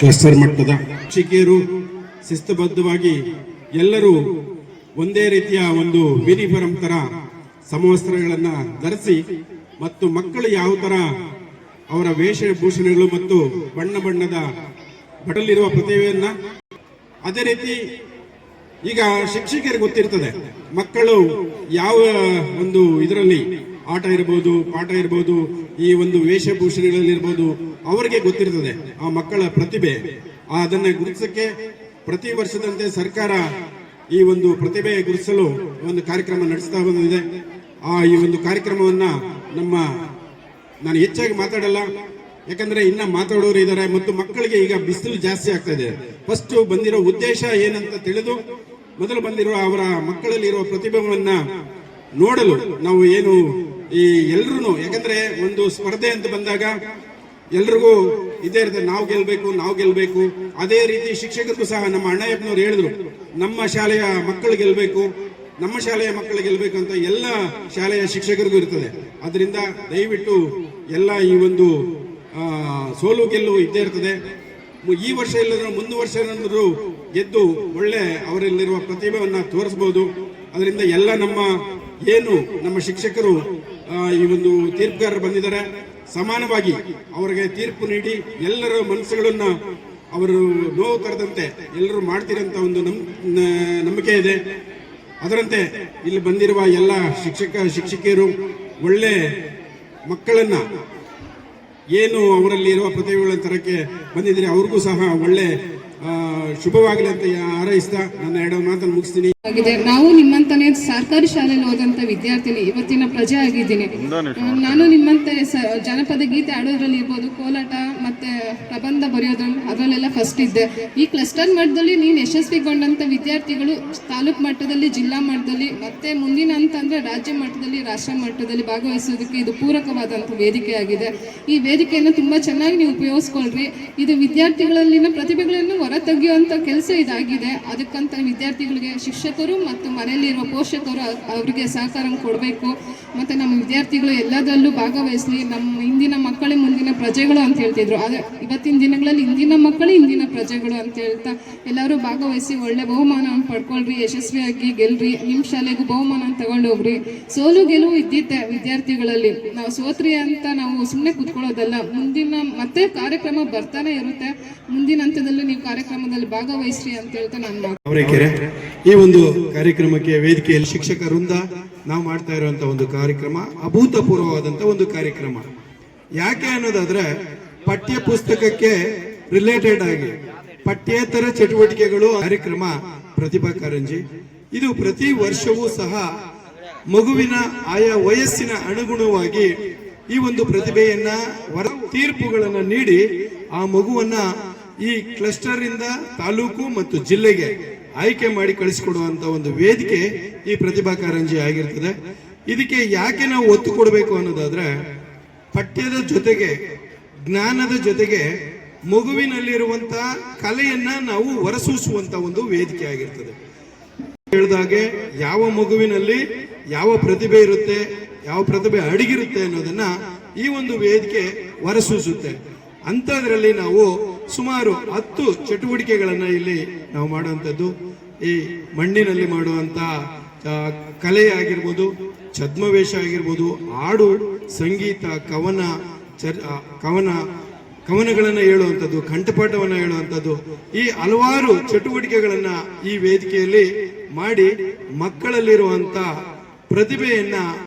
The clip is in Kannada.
ಕ್ಲಸ್ಟರ್ ಮಟ್ಟದ ಶಿಕ್ಷಕಿಯರು ಶಿಸ್ತುಬದ್ಧವಾಗಿ ಎಲ್ಲರೂ ಒಂದೇ ರೀತಿಯ ಒಂದು ಯೂನಿಫಾರ್ಮ್ ತರ ಸಮವಸ್ತ್ರಗಳನ್ನು ಧರಿಸಿ ಮತ್ತು ಮಕ್ಕಳು ಯಾವ ಥರ ಅವರ ವೇಷಭೂಷಣಗಳು ಮತ್ತು ಬಣ್ಣ ಬಣ್ಣದ ಬಟಲಿರುವ ಪ್ರತಿಭೆಯನ್ನು ಅದೇ ರೀತಿ ಈಗ ಶಿಕ್ಷಕರಿಗೆ ಗೊತ್ತಿರ್ತದೆ. ಮಕ್ಕಳು ಯಾವ ಒಂದು ಇದರಲ್ಲಿ ಆಟ ಇರ್ಬೋದು, ಪಾಠ ಇರ್ಬೋದು, ಈ ಒಂದು ವೇಷಭೂಷಣಗಳಲ್ಲಿ ಇರ್ಬೋದು ಅವರಿಗೆ ಗೊತ್ತಿರ್ತದೆ, ಆ ಮಕ್ಕಳ ಪ್ರತಿಭೆ. ಅದನ್ನ ಗುರುತಿಸಕ್ಕೆ ಪ್ರತಿ ವರ್ಷದಂತೆ ಸರ್ಕಾರ ಈ ಒಂದು ಪ್ರತಿಭೆ ಗುರುತಿಸಲು ಒಂದು ಕಾರ್ಯಕ್ರಮ ನಡೆಸ್ತಾ ಬಂದಿದೆ. ಆ ಈ ಒಂದು ಕಾರ್ಯಕ್ರಮವನ್ನ ನಮ್ಮ, ನಾನು ಹೆಚ್ಚಾಗಿ ಮಾತಾಡಲ್ಲ, ಯಾಕಂದ್ರೆ ಇನ್ನ ಮಾತಾಡೋರು ಇದ್ದಾರೆ ಮತ್ತು ಮಕ್ಕಳಿಗೆ ಈಗ ಬಿಸಿಲು ಜಾಸ್ತಿ ಆಗ್ತಾ ಇದೆ. ಫಸ್ಟ್ ಬಂದಿರೋ ಉದ್ದೇಶ ಏನಂತ ತಿಳಿದು, ಮೊದಲು ಬಂದಿರುವ ಅವರ ಮಕ್ಕಳಲ್ಲಿರುವ ಪ್ರತಿಭೆಗಳನ್ನ ನೋಡಲು ನಾವು ಏನು ಈ ಎಲ್ರು ಯಾಕಂದ್ರೆ ಒಂದು ಸ್ಪರ್ಧೆ ಅಂತ ಬಂದಾಗ ಎಲ್ರಿಗೂ ಇದೇ ಇರ್ತದೆ ನಾವು ಗೆಲ್ಬೇಕು ನಾವು ಗೆಲ್ಬೇಕು. ಅದೇ ರೀತಿ ಶಿಕ್ಷಕರಿಗೂ ಸಹ ನಮ್ಮ ಅಣ್ಣಯ್ಯಪ್ಪನವ್ರು ಹೇಳಿದ್ರು, ನಮ್ಮ ಶಾಲೆಯ ಮಕ್ಕಳು ಗೆಲ್ಬೇಕು, ನಮ್ಮ ಶಾಲೆಯ ಮಕ್ಕಳು ಗೆಲ್ಬೇಕು ಅಂತ ಎಲ್ಲ ಶಾಲೆಯ ಶಿಕ್ಷಕರಿಗೂ ಇರ್ತದೆ. ಅದರಿಂದ ದಯವಿಟ್ಟು ಎಲ್ಲ ಈ ಒಂದು ಸೋಲು ಗೆಲ್ಲು ಇದ್ದೇ ಇರ್ತದೆ. ಈ ವರ್ಷ ಇಲ್ಲದ್ರೂ ಮುಂದಿನ ವರ್ಷ ಗೆದ್ದು ಒಳ್ಳೆ ಅವರಲ್ಲಿರುವ ಪ್ರತಿಭೆಯನ್ನು ತೋರಿಸಬಹುದು ಅದರಿಂದ ಎಲ್ಲ ನಮ್ಮ, ಏನು ನಮ್ಮ ಶಿಕ್ಷಕರು ಈ ಒಂದು ತೀರ್ಪುಗಾರರು ಬಂದಿದ್ದಾರೆ. ಸಮಾನವಾಗಿ ಅವರಿಗೆ ತೀರ್ಪು ನೀಡಿ ಎಲ್ಲರ ಮನಸ್ಸುಗಳನ್ನು ಅವರು ನೋವು ತರದಂತೆ ಎಲ್ಲರೂ ಮಾಡ್ತೀರಂತ ಒಂದು ನಮ್, ನ- ನಂಬಿಕೆ ಇದೆ. ಅದರಂತೆ ಇಲ್ಲಿ ಬಂದಿರುವ ಎಲ್ಲ ಶಿಕ್ಷಕ, ಶಿಕ್ಷಕಿಯರು ಒಳ್ಳೆ ಮಕ್ಕಳನ್ನ ಏನು ಅವರಲ್ಲಿ ಇರುವ ಪ್ರತಿಭೆಗಳನ್ನು ತರಕ್ಕೆ ಬಂದಿದ್ದೀರಿ, ಅವ್ರಿಗೂ ಸಹ ಒಳ್ಳೆ ಶುಭವಾಗಲಿ ಅಂತ ಹಾರೈಸ್ತಾ ನನ್ನ ಎರಡು ಮಾತನ್ನು ಮುಗಿಸ್ತೀನಿ. ಆಗಿದೆ ನಾವು ನಿಮ್ಮಂತಾನೆ ಸರ್ಕಾರಿ ಶಾಲೆಯಲ್ಲಿ ಓದಂತ ವಿದ್ಯಾರ್ಥಿನಿ ಇವತ್ತಿನ ಪ್ರಜೆ ಆಗಿದ್ದೀನಿ. ನಾನು ನಿಮ್ಮಂತೆ ಜನಪದ ಗೀತೆ ಆಡೋದ್ರಲ್ಲಿ ಇರ್ಬೋದು ಕೋಲಾಟ ಮತ್ತೆ ಪ್ರಬಂಧ ಬರೆಯೋದ್ರಲ್ಲಿ ಅದರಲ್ಲೆಲ್ಲ ಫಸ್ಟ್ ಇದ್ದೆ. ಈ ಕ್ಲಸ್ಟರ್ ಮಟ್ಟದಲ್ಲಿ ನೀನು ಯಶಸ್ವಿಗೊಂಡಂತ ವಿದ್ಯಾರ್ಥಿಗಳು ತಾಲೂಕು ಮಟ್ಟದಲ್ಲಿ ಜಿಲ್ಲಾ ಮಟ್ಟದಲ್ಲಿ ಮತ್ತೆ ಮುಂದಿನ ಅಂತಂದ್ರೆ ರಾಜ್ಯ ಮಟ್ಟದಲ್ಲಿ ರಾಷ್ಟ್ರ ಮಟ್ಟದಲ್ಲಿ ಭಾಗವಹಿಸೋದಕ್ಕೆ ಇದು ಪೂರಕವಾದಂಥ ವೇದಿಕೆ ಆಗಿದೆ ಈ ವೇದಿಕೆಯನ್ನು ತುಂಬಾ ಚೆನ್ನಾಗಿ ನೀವು ಉಪಯೋಗಿಸ್ಕೊಳ್ರಿ. ಇದು ವಿದ್ಯಾರ್ಥಿಗಳಲ್ಲಿನ ಪ್ರತಿಭೆಗಳನ್ನು ಹೊರತೆಗೆಯುವಂತ ಕೆಲಸ ಇದಾಗಿದೆ. ಅದಕ್ಕಂತ ವಿದ್ಯಾರ್ಥಿಗಳಿಗೆ ಶಿಕ್ಷಕರು ಮತ್ತು ಮನೆಯಲ್ಲಿರುವ ಪೋಷಕರು ಅವರಿಗೆ ಸಹಕಾರ ಕೊಡಬೇಕು. ಮತ್ತು ನಮ್ಮ ವಿದ್ಯಾರ್ಥಿಗಳು ಎಲ್ಲದರಲ್ಲೂ ಭಾಗವಹಿಸಲಿ. ನಮ್ಮ ಇಂದಿನ ಮಕ್ಕಳೇ ಮುಂದಿನ ಪ್ರಜೆಗಳು ಅಂತ ಹೇಳ್ತಿದ್ರು. ಆದರೆ ಇವತ್ತಿನ ದಿನಗಳಲ್ಲಿ ಇಂದಿನ ಮಕ್ಕಳೇ ಇಂದಿನ ಪ್ರಜೆಗಳು ಅಂತ ಹೇಳ್ತಾ ಎಲ್ಲರೂ ಭಾಗವಹಿಸಿ ಒಳ್ಳೆ ಬಹುಮಾನ ಪಡ್ಕೊಳ್ರಿ, ಯಶಸ್ವಿಯಾಗಿ ಗೆಲ್ರಿ, ನಿಮ್ಮ ಶಾಲೆಗೂ ಬಹುಮಾನ ತಗೊಂಡು ಹೋಗ್ರಿ. ಸೋಲು ಗೆಲುವು ಇದ್ದಿದ್ದೆ ವಿದ್ಯಾರ್ಥಿಗಳಲ್ಲಿ. ನಾವು ಸೋತ್ರಿ ಅಂತ ನಾವು ಸುಮ್ಮನೆ ಕೂತ್ಕೊಳ್ಳೋದಲ್ಲ. ಮುಂದಿನ ಮತ್ತೆ ಕಾರ್ಯಕ್ರಮ ಬರ್ತಾನೆ ಇರುತ್ತೆ. ಮುಂದಿನ ಹಂತದಲ್ಲಿ ನೀವು ಕಾರ್ಯಕ್ರಮದಲ್ಲಿ ಭಾಗವಹಿಸ್ರಿ ಅಂತ ಹೇಳ್ತಾ ನಾನು ಈ ಒಂದು ಕಾರ್ಯಕ್ರಮಕ್ಕೆ ವೇದಿಕೆಯಲ್ಲಿ ಶಿಕ್ಷಕ ವೃಂದ ನಾವು ಮಾಡ್ತಾ ಇರುವಂತ ಒಂದು ಕಾರ್ಯಕ್ರಮ, ಅಭೂತಪೂರ್ವವಾದಂತ ಒಂದು ಕಾರ್ಯಕ್ರಮ. ಯಾಕೆ ಅನ್ನೋದಾದ್ರೆ ಪಠ್ಯ ಪುಸ್ತಕಕ್ಕೆ ರಿಲೇಟೆಡ್ ಆಗಿ ಪಠ್ಯೇತರ ಚಟುವಟಿಕೆಗಳು ಕಾರ್ಯಕ್ರಮ ಪ್ರತಿಭಾ ಕಾರಂಜಿ. ಇದು ಪ್ರತಿ ವರ್ಷವೂ ಸಹ ಮಗುವಿನ ಆಯಾ ವಯಸ್ಸಿನ ಅನುಗುಣವಾಗಿ ಈ ಒಂದು ಪ್ರತಿಭೆಯನ್ನ ಹೊರ ತೀರ್ಪುಗಳನ್ನು ನೀಡಿ ಆ ಮಗುವನ್ನ ಈ ಕ್ಲಸ್ಟರ್ ಇಂದ ತಾಲೂಕು ಮತ್ತು ಜಿಲ್ಲೆಗೆ ಆಯ್ಕೆ ಮಾಡಿ ಕಳಿಸಿಕೊಡುವಂತ ಒಂದು ವೇದಿಕೆ ಈ ಪ್ರತಿಭಾ ಕಾರಂಜಿ ಆಗಿರ್ತದೆ. ಇದಕ್ಕೆ ಯಾಕೆ ನಾವು ಒತ್ತು ಕೊಡಬೇಕು ಅನ್ನೋದಾದ್ರೆ, ಪಠ್ಯದ ಜೊತೆಗೆ, ಜ್ಞಾನದ ಜೊತೆಗೆ ಮಗುವಿನಲ್ಲಿರುವಂತ ಕಲೆಯನ್ನ ನಾವು ಹೊರಸೂಸುವಂತ ಒಂದು ವೇದಿಕೆ ಆಗಿರ್ತದೆ. ಹೇಳಿದಾಗೆ ಯಾವ ಮಗುವಿನಲ್ಲಿ ಯಾವ ಪ್ರತಿಭೆ ಇರುತ್ತೆ, ಯಾವ ಪ್ರತಿಭೆ ಅಡಗಿರುತ್ತೆ ಅನ್ನೋದನ್ನ ಈ ಒಂದು ವೇದಿಕೆ ಹೊರಸೂಸುತ್ತೆ. ಅಂಥದ್ರಲ್ಲಿ ನಾವು ಸುಮಾರು ಹತ್ತು ಚಟುವಟಿಕೆಗಳನ್ನು ಇಲ್ಲಿ ನಾವು ಮಾಡುವಂಥದ್ದು. ಈ ಮಣ್ಣಿನಲ್ಲಿ ಮಾಡುವಂತ ಕಲೆ ಆಗಿರ್ಬೋದು ಛದ್ಮವೇಷ ಆಗಿರ್ಬೋದು, ಹಾಡು, ಸಂಗೀತ, ಕವನ, ಚರ್ ಕವನ, ಕವನಗಳನ್ನು ಹೇಳುವಂಥದ್ದು, ಕಂಠಪಾಠವನ್ನು ಹೇಳುವಂಥದ್ದು, ಈ ಹಲವಾರು ಚಟುವಟಿಕೆಗಳನ್ನು ಈ ವೇದಿಕೆಯಲ್ಲಿ ಮಾಡಿ ಮಕ್ಕಳಲ್ಲಿರುವಂಥ ಪ್ರತಿಭೆಯನ್ನ